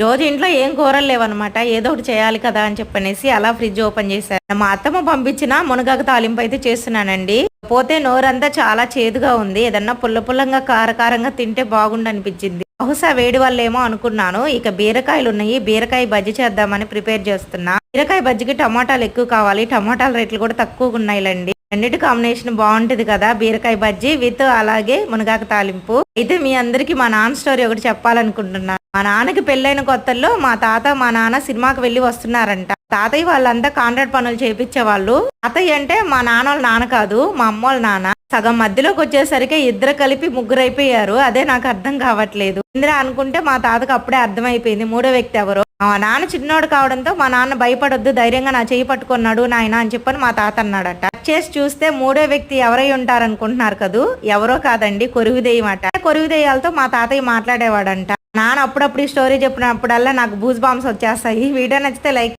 రోజు ఇంట్లో ఏం కూరలు లేవన్నమాట ఏదో ఒకటి చేయాలి కదా అని చెప్పనేసి అలా ఫ్రిడ్జ్ ఓపెన్ చేశాను. మా అత్తమ్మ పంపించిన మునగాకు తాలింపు అయితే చేస్తున్నానండి. పోతే నోరంతా చాలా చేదుగా ఉంది. ఏదన్నా పుల్ల పుల్లంగా కారకారంగా తింటే బాగుండు అనిపించింది బహుశా వేడి వల్లేమో అనుకున్నాను. ఇక బీరకాయలు ఉన్నాయి. బీరకాయ బజ్జీ చేద్దామని ప్రిపేర్ చేస్తున్నా. బీరకాయ బజ్జికి టమాటాలు ఎక్కువ కావాలి. టమాటాల రేట్లు కూడా తక్కువగా ఉన్నాయిలండి. రెండిటి కాంబినేషన్ బాగుంటుంది కదా. బీరకాయ బజ్జీ విత్ అలాగే మునగాకు తాలింపు. అయితే మీ అందరికి మా నాన్ స్టోరీ ఒకటి చెప్పాలనుకుంటున్నాను మా నాన్నకి పెళ్ళైన కొత్తల్లో మా తాత మా నాన్న సినిమాకి వెళ్ళి వస్తున్నారంట. తాతయ్య వాళ్ళంతా కాంట్రాక్ట్ పనులు చేపించేవాళ్ళు తాతయ్య అంటే మా నాన్న వాళ్ళ నాన్న కాదు మా అమ్మ వాళ్ళ నాన్న. సగం మధ్యలోకి వచ్చేసరికి ఇద్దరు కలిపి ముగ్గురు అయిపోయారు. అదే నాకు అర్థం కావట్లేదు. ఇందిరా అనుకుంటే మా తాతకు అప్పుడే అర్థమైపోయింది. మూడో వ్యక్తి ఎవరో. మా నాన్న చిన్నోడు కావడంతో మా నాన్న భయపడొద్దు ధైర్యంగా నా చేయి పట్టుకున్నాడు నాయన అని చెప్పని మా తాత అన్నాడట. చేసి చూస్తే మూడో వ్యక్తి ఎవరై ఉంటారనుకుంటున్నారు కదూ? ఎవరో కాదండి కొరువు దెయ్యమట. మా తాతయ్య మాట్లాడేవాడంట. నాన్న అప్పుడప్పుడు ఈ స్టోరీ చెప్పినప్పుడల్లా నాకు బూజ్ బాంబ్స్ వచ్చేస్తాయి. వీడియో నచ్చితే లైక్